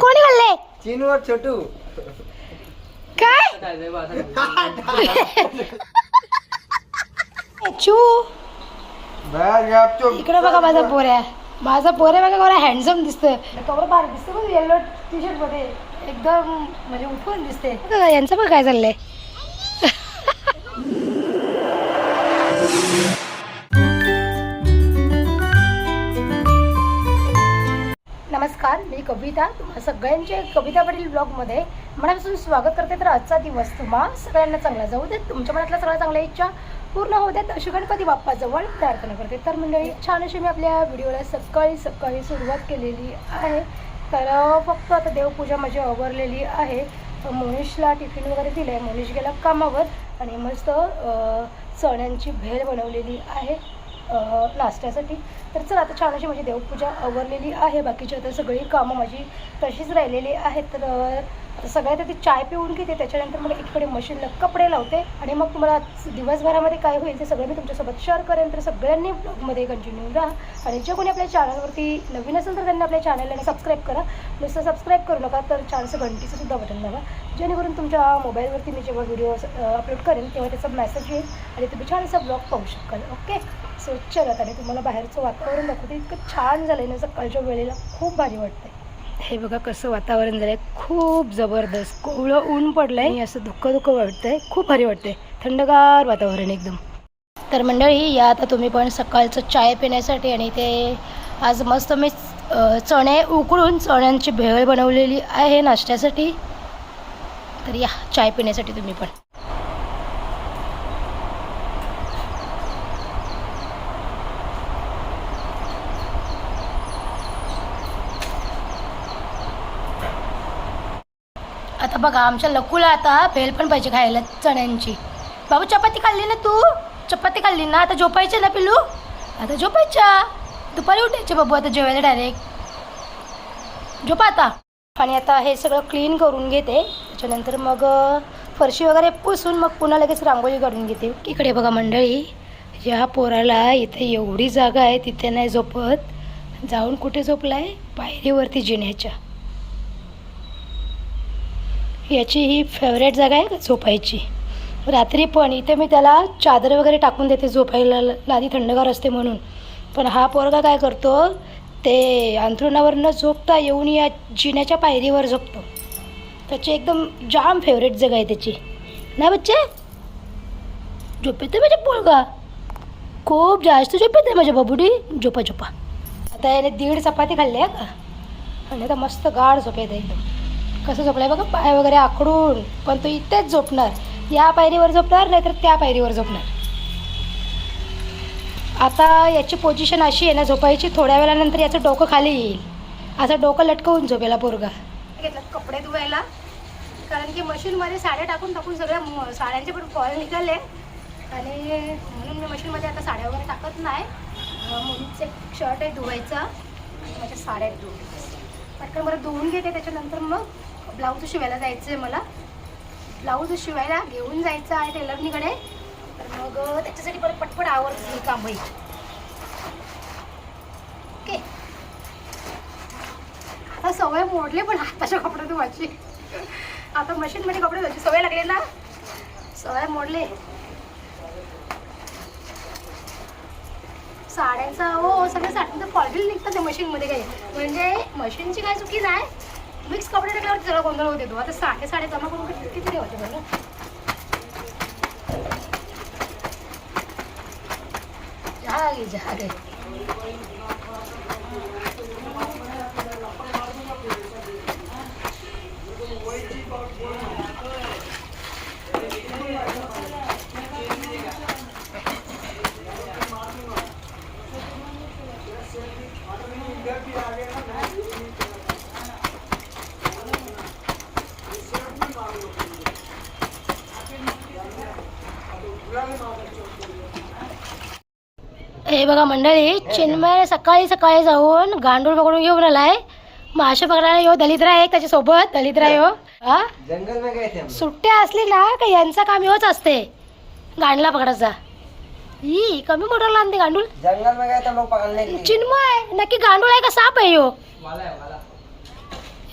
कोणी खाल्ले? चीनवर छोटू. काय? चू. इकडे बघा माझा पोऱ्या माझा पोऱ्या बघा मला हँडसम दिसतोय. कवर बाहेर दिसते बघ येलो टी शर्टमध्ये. एकदम म्हणजे उठून दिसते बघा, यांचं बघ काय चाललंय? कविता तुम्हा सगळ्यांचे कवितावरील ब्लॉगमध्ये मनापासून स्वागत करते. तर आजचा दिवस तुम्हा सगळ्यांना चांगला जाऊ देत. तुमच्या मनातल्या सगळ्या चांगल्या इच्छा पूर्ण होऊ देत. अशी गणपती बाप्पाजवळ प्रार्थना करते. तर मंडळी छान अशी मी आपल्या व्हिडिओला सकाळी सकाळी सुरुवात केलेली आहे. तर फक्त आता देवपूजा माझी आवरलेली आहे. मोनिशला टिफिन वगैरे दिलं आहे मोनिश गेला कामावर आणि मस्त चण्यांची भेळ बनवलेली आहे. नाश्त्यासाठी तर चला आता छान अशी माझी देवपूजा आवरलेली आहे. बाकीची आता सगळी कामं माझी तशीच राहिलेली आहेत. तर तर सगळ्यात आधी चाय पिऊन घेते त्याच्यानंतर मला इकडे मशीनला कपडे लावते आणि मग तुम्हाला दिवसभरामध्ये काय होईल ते सगळं मी तुमच्यासोबत शेअर करेन. तर सगळ्यांनी ब्लॉगमध्ये कंटिन्यू राहा आणि जे कोणी आपल्या चॅनलवरती नवीन असेल तर त्यांनी आपल्या चॅनलला सबस्क्राईब करा. नुसतं सबस्क्राईब करू नका तर छानसं घंटीचं सुद्धा बटन दाबा जेणेकरून तुमच्या मोबाईलवरती मी जेव्हा व्हिडिओ अपलोड करेन तेव्हा त्याचा मेसेज येईल आणि तुम्ही छान असा ब्लॉग पाहू शकाल ओके सो चलत आणि तुम्हाला बाहेरचं वातावरण दाखवते. इतकं छान झालं आहे ना सकाळच्या वेळेला. खूप भारी वाटतंय. हे बघा कसं वातावरण झालंय. खूप जबरदस्त. कोवळं ऊन पडलंय. आणि असं धुकं धुकं वाटतंय. खूप भारी वाटतंय. थंडगार वातावरण एकदम. तर मंडळी या आता तुम्ही पण सकाळचं चाय पिण्यासाठी आणि ते आज मस्त मी चणे उकळून चण्यांची भेळ बनवलेली आहे नाश्त्यासाठी. तर या चाय पिण्यासाठी तुम्ही पण आता बघा आमच्या लकूला आता भेल पण पाहिजे खायला चण्यांची. बाबू चपाती खाल्ली ना तू? चपाती खाल्ली ना? आता झोपायचे ना पिलू आता झोपायच्या. दुपारी उठायचे बाबू आता जेवायला डायरेक्ट झोपा आता. आणि आता हे सगळं क्लीन करून घेते. त्याच्यानंतर मग फरशी वगैरे पुसून मग पुन्हा लगेच रांगोळी काढून घेते. इकडे बघा मंडळी या पोराला इथे एवढी जागा आहे तिथे नाही झोपत. जाऊन कुठे झोपलाय? पायरीवरती जिण्याच्या याची ही फेवरेट जागा आहे झोपायची. रात्री पण इथे मी त्याला चादर वगैरे टाकून देते झोपायला लादी थंडगार असते म्हणून. पण हा पोरगा काय करतो ते अंथरुणावरनं झोपता येऊन या जिन्याच्या पायरीवर झोपतो. त्याची एकदम जाम फेवरेट जागा आहे त्याची. ना बच्चे? झोप येते माझ्या पोरगा? खूप जास्त झोप येते माझ्या बाबुडी. झोपा झोपा. आता याने दीड चपाती खाल्ली आहे का? आणि आता मस्त गाढ झोप येते एकदम. कसं झोपलाय? बघा पाय वगैरे आखडून पण तो इथेच झोपणार. या पायरीवर झोपणार नाहीतर त्या पायरीवर झोपणार. आता याची पोझिशन अशी आहे ना झोपायची थोड्या वेळानंतर याचं डोकं खाली येईल. असं डोकं लटकवून झोपेला पोरगा. घेतला कपडे धुवायला. कारण की मशीनमध्ये साड्या टाकून टाकून सगळ्या म- साड्यांचे पण फॉल निघाले. आणि म्हणून मी मशीनमध्ये आता साड्या वगैरे टाकत नाही. मुलीचे शर्ट आहे धुवायचा. आणि माझ्या साड्या आहेत पटकन बरं धुवून घेते त्याच्यानंतर मग ब्लाऊज शिवायला जायचं आहे मला. ब्लाऊज शिवायला घेऊन जायचं आहे टेलरनीकडे. तर मग त्याच्यासाठी परत पटपट आवडतं काम होईल ओके. आता सवय मोडले पण आताच्या कपडे धुवायची आता मशीनमध्ये कपडे धुवायची सवय लागली ना? सवय मोडले. साड्यांचा हो सगळ्या साड्यांचं फॉल्टिल निघतं त्या मशीनमध्ये काही. म्हणजे मशीनची काय चुकी नाही. मिक्स कपडे टाकल्यावर जरा गोंधळ होते तो आता साडे साडे जमा करून किती किती ठेवायचे बरं चहा घे हे बघा मंडळी चिन्मय सकाळी सकाळी जाऊन गांडूळ पकडून घेऊन आलाय. मासे पकडायला यो दलितराय एक त्याच्यासोबत. दलितराय हो. हा? हम सुट्ट्या असली ना का यांचं काम हेच असते. गांडला पकडायचा ही कमी मोटर लांबते गांडूळ. चिन्मय नक्की गांडूळ आहे का साप आहे हो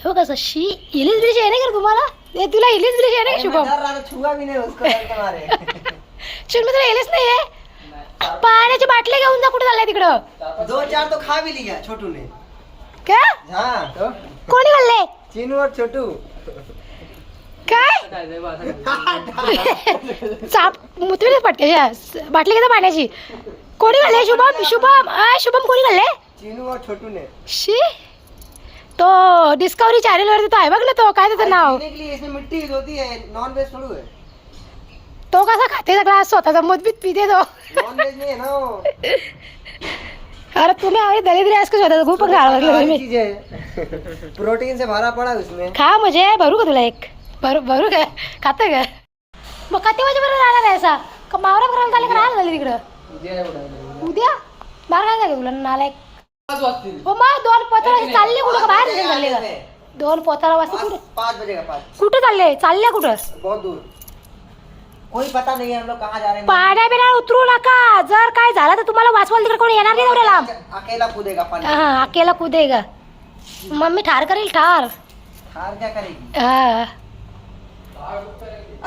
हो कसं शी इलिस बिलिश आहे रे तुम्हाला? तुला इलिस बिलिश आहे ना शुभम? चिन्मय तुला इलिस नाही आहे? पाण्याची बाटली घेऊन जा कुठे चाललाय तिकडं? दो चार तो खा भी लिया छोटू ने काय हाँ तो. कोणी खाल्ले? चीनू और छोटू. काय? चाप मुतवे पटके बाटली घेता पाण्याची. कोणी खाल्ले? शुभम शुभम अय, शुभम कोणी खाल्ले? चीनू और छोटू ने शी तो डिस्कवरी चॅनल वरती तो आहे बघ ना तो काय त्याचं नाव? पीने के लिए इसमें मिट्टी होती है नॉन वेज थोड़ी है तो कसा खाते सगळा स्वतःचा मतभीत पिते तो नॉन वेज नहीं है ना वो अरे तुम्ही अरे दरिद्री आहेस का स्वतःचा खूप सारी गाळ चीज है प्रोटीन से भरा पड़ा है उसमें खा म्हणजे भरू का तुला एक भरू भरू काय खातं का मग किती वाजेपर्यंत राहणार आहे असा का मावरा करायला चालले का राहायला झाले तिकडं उद्या बाहेर काय झालं तुला नालायक हो मग दोन पोताला चालले कुठं का बाहेर निघून चालले का दोन पोताला वाजता पाँच कुठे पाँच बजे का पाँच कुठं चालले चालल्या कुठं बहुत दूर कोई पता नहीं है हम लोग कहाँ जा रहे हैं? पाण्या बिना उतरू नका. जर काय झालं तर तुम्हाला वाचवायला तिकडे कोणी येणार नाही एवढ्या लांब. अकेला कूदेगा पानी हा अकेला कुदेगा. मम्मी ठार करेल ठार. हार क्या करेगी? हा.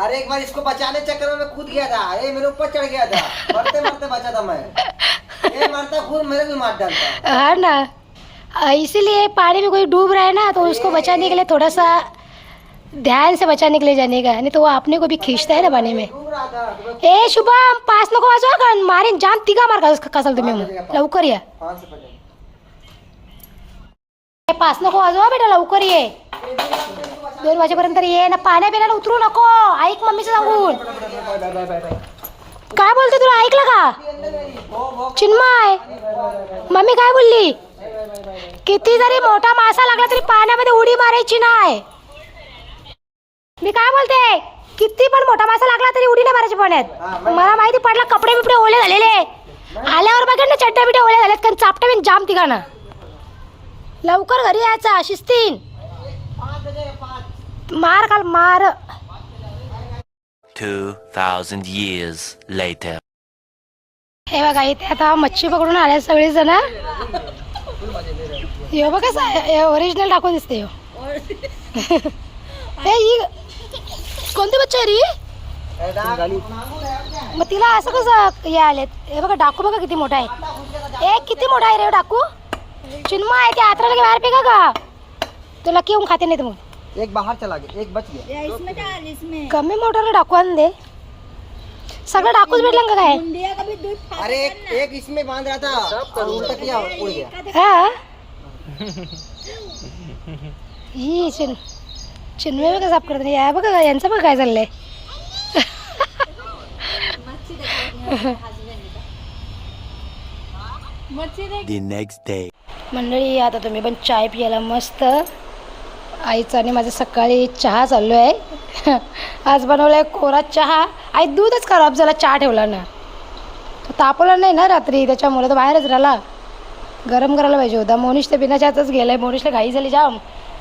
अरे एक बार इसको बचाने चक्कर में मैं कूद गया था. ये मेरे ऊपर चढ़ गया था. मरते मरते बचा था मैं. ये मरता खुद मेरे भी मार डालता. हाँ ना. इसीलिए पानी में कोई डूब रहा है ना तो उसको बचाने के लिए थोड़ा सा ध्यान से बचाने के लिए जाने का नहीं तो वो अपने को भी खींचता है ना पानी में। ए शुभम पाच नको वाजवा का मारीन जान तिघा मार का कसाल तुम्ही लवकर या। पास पाच नको वाजवा बेटा लवकर ये। दोन वाजेपर्यंत ये ना पाण्या बिण्याला उतरू नको ऐक मम्मीचं सांगून। काय बोलते तुला ऐकलं का? चिन्मय मम्मी काय बोलली? किती जरी मोठा मासा लागला तरी पाण्यामध्ये उडी मारायची नाही. मी काय बोलते? किती पण मोठा मासा लागला तरी उडी नाही मारायची पाण्यात मला माहिती पडलं कपडे बिपडे ओले झालेले. आल्यावर बघा ना चड्डा बिड्या ओले झालेत कारण चापटा बिन जाम तिघानं लवकर घरी यायचा शिस्तीन. मार काल मार. 2,000 years later. हे बघा इथे आता मच्छी पकडून आल्या सगळी जण यो बघा ओरिजिनल टाकून दिसते यो हे ही कोणती आहे री? मग तिला असं कसं हे आलेत? हे बघा डाकू बघा किती मोठा आहे. ए किती मोठा आहे रे डाकू? चिन्मा आहे ते आत्राला बाहेर फेका का तुला येऊन खाते नाही मग. एक बाहर चला गया एक बच गया कमी मोठा डाकू आण दे. सगळं डाकूच भेटलं का काय? अरे एक एक इसमें बांध रहा था. और उल्टा किया उड़ गया. हा? ही चिन चिन्मय बघा साफ करत या बघा यांचं बघा काय चाललंय. मंडळी आता तुम्ही पण चाय पियाला मस्त. आईचा आणि माझं सकाळी चहा चालू आहे आज बनवलाय कोरा चहा. आई दूधच खराब झाला चहा ठेवला ना. तो तापवला नाही ना रात्री त्याच्यामुळे तो बाहेरच राहिला. गरम करायला पाहिजे होता. मोनिश ते बिना चहाच गेलाय. मोनिशला घाई झाली जाम.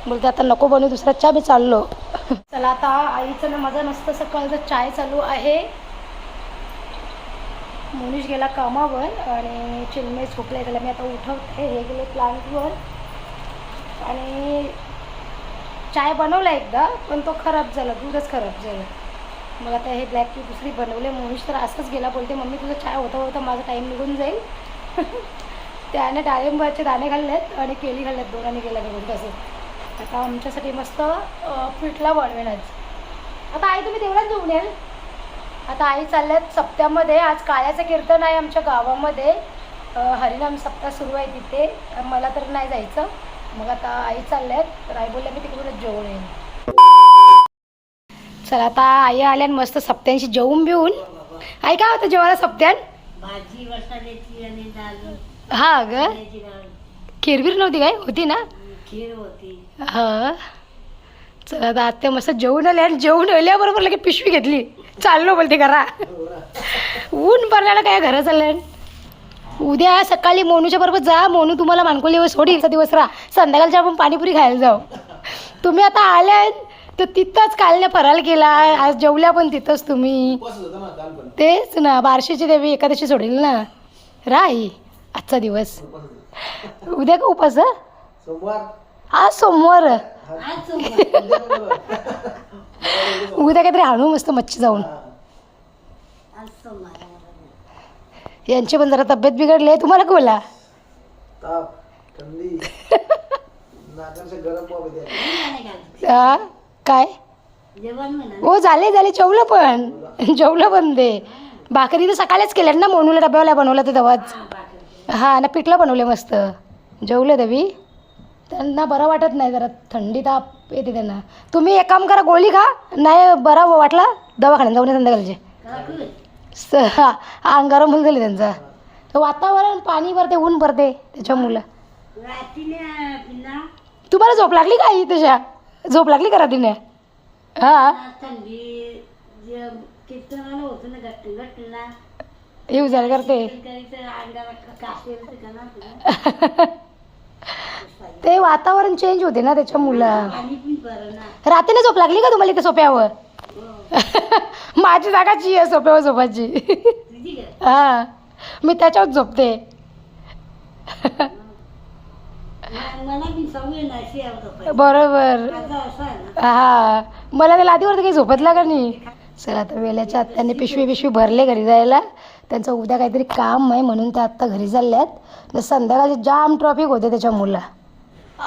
बोलते आता नको बनू दुसरा चहा मी चाललो. चला आता आईचं ना माझा मस्त सकाळचं चाय चालू आहे. मोनिश गेला कामावर आणि चिन्मय झोपलाय त्याला मी आता उठवते हे गेले प्लांटवर आणि चाय बनवला एकदा पण तो खराब झाला दूधच खराब झालं. मग आता हे ब्लॅक टी दुसरी बनवले मोनिश तर असंच गेला बोलते मम्मी तुझं चाय होता होता माझा टाईम निघून जाईल. त्याने डाळिंबाचे दाणे खाल्लेत आणि केळी खाल्लेत दोघांनी गेला निघून तसं आता आमच्यासाठी मस्त पिठला बनवेन आज. आता आई तुम्ही देवळात घेऊन याल. आता आई चालल्यात सप्त्यामध्ये. आज काळ्याचं कीर्तन आहे आमच्या गावामध्ये. हरिनाम सप्ताह सुरू आहे तिथे. मला तर नाही जायचं. मग आता आई चालल्यात. तर आई बोलल्या मी तिकडूनच जेवण येईन. चला आता आई आल्या आणि मस्त सप्त्यांशी जेवून बिवून. आई काय होतं जेवायला सप्त्यान भाजी हा ग. खीरबीर नव्हती काय? होती ना? खीर होती. हा. चला आता आत्या मस्त जेवून आले आणि जेवून आल्याबरोबर लगेच पिशवी घेतली. चाललो बोलते घरा. ऊन पडल्याला काय घरा चाललं उद्या सकाळी मोनूच्या बरोबर जा. मोनू तुम्हाला मानकोली सोडील दिवस राहा. संध्याकाळच्या आपण पाणीपुरी खायला जाऊ. तुम्ही आता आल्या तर तिथंच कालने फराल केला आज जेवल्या पण तिथंच तुम्ही. तेच ना बारशीची देवी एकादशी सोडेल ना. राही आजचा दिवस. उद्या का उपास? सोमवार. आज सोमवार. आज सोमवार उद्या काहीतरी आणू मस्त मच्छी जाऊन. आज सोमवार. यांची पण जरा तब्येत बिघडली आहे. तुम्हाला कोला. हा? काय? हो झाले झाले. जेवलं पण. जेवलं पण ते. भाकरी तर सकाळीच केल्या ना मोनूला डब्याला बनवलं तर तेव्हाच हा ना पिठलं बनवले मस्त. जेवले देवी. त्यांना बरं वाटत नाही जरा थंडी ताप येते त्यांना. तुम्ही एक काम करा गोळी खा. नाही बरा वाटला दवाखान्यात जाऊन संध्याकाळचे. स- हा गरम होऊन गेले त्यांचा. तर वातावरण पाणी भरते ऊन भरते त्याच्यामुळं. तुम्हाला झोप लागली का आई तशा झोप लागली का रात्रीने हा. थंडी येऊ करते. ते वातावरण चेंज होते ना त्याच्या मुलं रात्री ना रात्रीने झोप लागली का तुम्हाला इथे सोप्यावर? माझी जागाची आहे सोप्यावर झोपाची हा. मी त्याच्यावर झोपते. बरोबर. हा. मला त्या लादीवरती काही झोपत का नाही. सर आता वेल्याच्या आत्याने पिशवी पिशवी भरले घरी जायला. त्यांचं उद्या काहीतरी काम आहे म्हणून ते आत्ता घरी चालल्यात. संध्याकाळचे जाम ट्रॉफिक होते त्याच्या मुला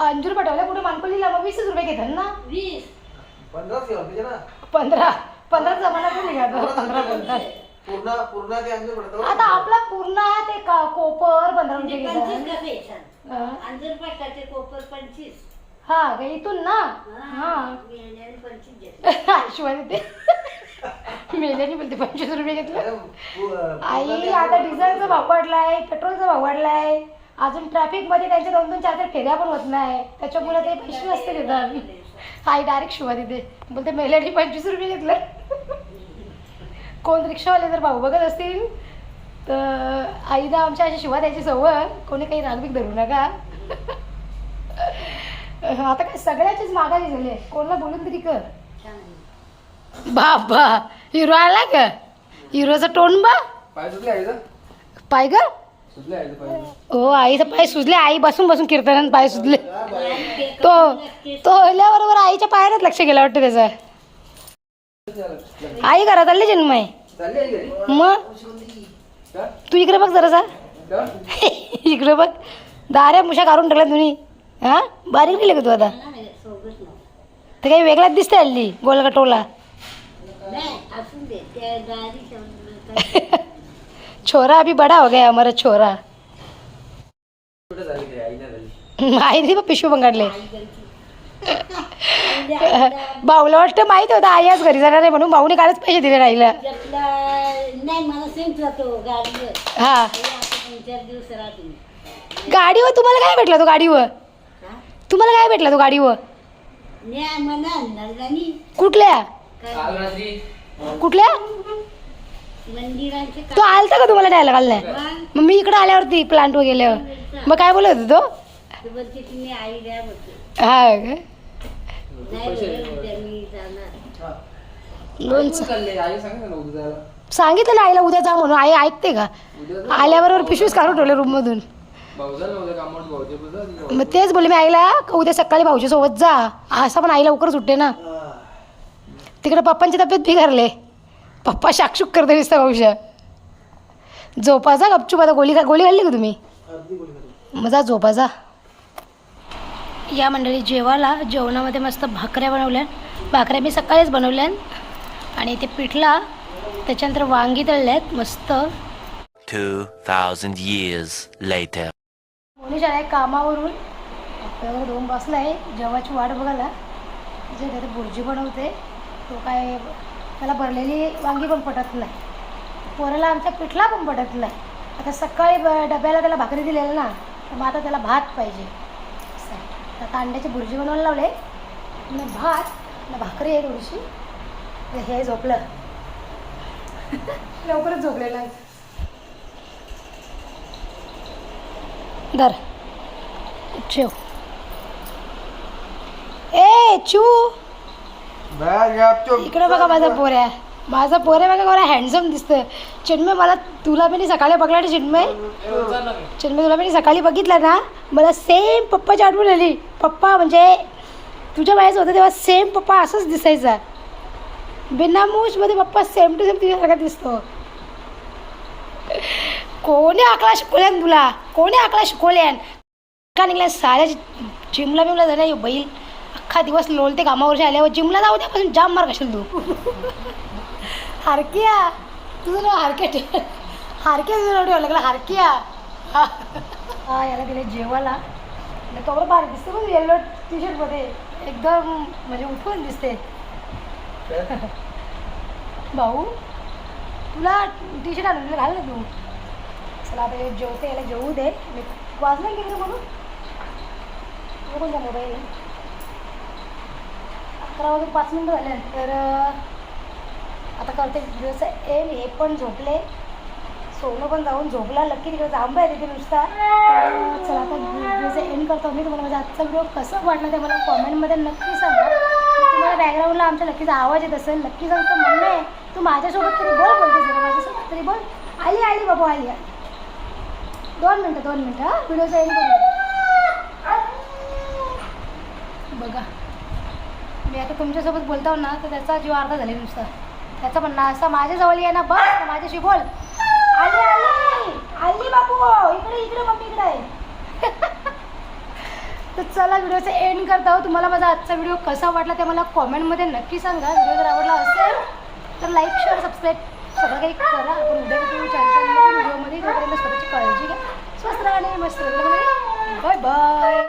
अंजूर पटवल्या कुठे? मानकोलीला मग वीसच रुपये घेतात ना? वीस. पंधरा. पंधरा जमाना पण निघाला. पंधरा पंधरा पूर्ण पूर्ण ते अंजूर पडतो आता आपला पूर्ण ते का- कोपर पंधरा रुपये पंचवीस घेतात हा. अंजूर कोपर पंचवीस. हा का इथून ना. हा पंचवीस शिवाय ते मेल्याने बोलते? पंचवीस रुपये घेतलं. आई आता डिझेलचा भाव वाढलाय पेट्रोलचा भाव वाढलाय. अजून ट्रॅफिकमध्ये त्यांच्या दोन दोन चार चार फेऱ्या पण होत नाही. त्याच्यामुळे ते पैसे नसते देतात आई डायरेक्ट शिवा देते बोलते मेल्याने पंचवीस रुपये घेतलं. कोण रिक्षावाले जर भाऊ बघत असतील तर आईला आमच्या अशी शिवा द्यायची सवय. कोणी काही रागबिक धरू नका. आता काय सगळ्याचीच मागायची झाली. कोणाला बोलून तरी कर. बाबा हिरो आला का? हिरोचा टोन बा. पाय ग. आहे पाय हो आईचा पाय सुजले आई बसून बसून कीर्तनात पाय सुजले. ते तो तो बरोबर आईच्या पायालाच लक्ष गेलं वाटतं त्याचं. आई घरात आली जन्म आहे. मग? का? तू इकडे बघ जरासा? इकडे बघ. दाऱ्या मुशा काढून टाकल्या तुम्ही हा? बारीक नाही का तू आता. ते काही वेगळाच दिसते हल्ली गोलगटोला नाही असून दे त्या गाडी शब्द छोरा अभी बडा हो गया हमारा छोरा। आई नाही पिशवी बंगाडले भाऊला वाटतं माहीत होतं आई आज घरी जाणार आहे म्हणून भाऊने कालच पैसे दिले राहिला। नाही मला सेंट जातो गाडीवर हा। हे। गाडीवर तुम्हाला काय भेटला तो गाडीवर तुम्हाला काय भेटला तो गाडीवर न्या म्हणा नंदानी कुठल्या काल रात्री कुठल्या? मंदिरांचे तो आलता का तुम्हाला न्यायला काल नाही काम मग मी इकडे आल्यावरती प्लांट गेल्यावर मग काय बोलत होता तो? ते बोलते तुम्ही आई द्या बोलते. हा का? नाही बोलत, उद्या मी जाणार. लोणचं. चालले? आई सांग ना उद्या जायला. सांगितलं ना आईला उद्या जा म्हणून. आई ऐकते का? उद्या आल्याबरोबर पिशवीच काढून ठेवले रूम मधून. ना उद्या कामावर. मग तेच बोलले मी आईला का उद्या सकाळी भाऊच्या सोबत जा. असं पण आई लवकर सुटते ना. तिकडे पप्पांची तब्येत बिघारले. पप्पा शाकशुक करते नुसतं भाऊच्या झोपाचा गपचूप आता गोळी का गोळी खाल्ली का तुम्ही? मग जा झोपाचा या मंडळी जेवायला जेवणामध्ये मस्त भाकऱ्या बनवल्या. भाकऱ्या मी सकाळीच बनवल्या. आणि ते पिठला त्याच्यानंतर वांगी तळल्यात मस्त. 2,000 years later. मोनिश आहे कामावरून आपल्यावर दोन बसला आहे जेवाची वाट बघायला. जे त्यात बुर्जी बनवते. तो काय त्याला भरलेली वांगी पण पटत नाही. पोराला आमच्या पिठला पण पटत नाही. आता सकाळी ब- डब्याला त्याला भाकरी दिलेलं ना तर मग आता त्याला भात पाहिजे. असं आहे. आता अंड्याची भुर्जी बनवायला लावले आणि भात आणि भाकरी आहे थोडीशी. हे झोपलं. लवकरच झोपलेलं आहे. दर ठेव. ए चू. इकडे बघा माझा पोऱ्या माझा पोरे बघा मला हँडसम दिसतं चिन्मय मला तुला मी सकाळी बघला ना चिन्मय चिन्मय तुला मी सकाळी बघितलं ना? मला सेम पप्पाची आठवण आली. पप्पा म्हणजे तुझ्या वयाचं होतं तेव्हा सेम पप्पा असंच दिसायचा. बिना मूछमध्ये पप्पा सेम टू सेम तुझ्यासारखा दिसतो. कोणी आकला शिकवल्यान तुला? कोणी आकला शिकवल्यान? का निघल्या साऱ्या जिमला बिमला झाल्या बैल. अख्खा दिवस लोळते कामावरचे आल्यावर जिमला जाऊ द्यापासून जाम मार कशील तू. हारकिया. तुझं नाव हारक्या ठेव हारक्या तुझं नाव ठेवायला लागला हारकिया. हा हा, याला दिले जेवायला. आणि बार दिसते बघ येल्लो टी शर्टमध्ये एकदम म्हणजे उठून दिसते. भाऊ तुला टी शर्ट आणून घाल ना तू. चला आता हे जेवते याला जेवू दे. मी वाजलं गेलं म्हणून कोणता मोबाईल अकरा वाजून पाच मिनटं झाले तर आता करते दिवस एन हे पण झोपले. सोनं पण जाऊन झोपला. लक्की तिकडे जांब आहे तिथे नुसता. चला आता व्हिडिओचं एंड करतो मी तुम्हाला. माझा आजचा व्हिडिओ कसं वाटला ते मला कॉमेंटमध्ये नक्की सांगा. तुम्हाला बॅकग्राऊंडला आमच्या लक्कीचा आवाज येत असेल. नक्की सांगतो म्हणणं आहे तू माझ्यासोबत तरी बोल बोलते माझ्यासोबत तरी बोल आली आली बाबा आली. दोन मिनटं दोन मिनटं हां. व्हिडिओचा एंड करू बघा तुमच्यासोबत बोलतो ना तर त्याचा जीव अर्धा झाले नुसता. त्याचं म्हणणं असं माझ्याजवळ ये ना बस माझ्याशी बोल. आली आली आली बापू. इकडे इकडे मम्मी इकडे. आहे तर चला व्हिडिओचा एंड करता. हो तुम्हाला माझा आजचा व्हिडिओ कसा वाटला ते मला कॉमेंटमध्ये नक्की सांगा. व्हिडिओ जर आवडला असेल तर लाईक शेअर सबस्क्राईब सगळं काही करा. आपण उद्या व्हिडिओमध्ये. तोपर्यंत स्वतःची काळजी घ्या. स्वस्त राहणे मस्त बाय बाय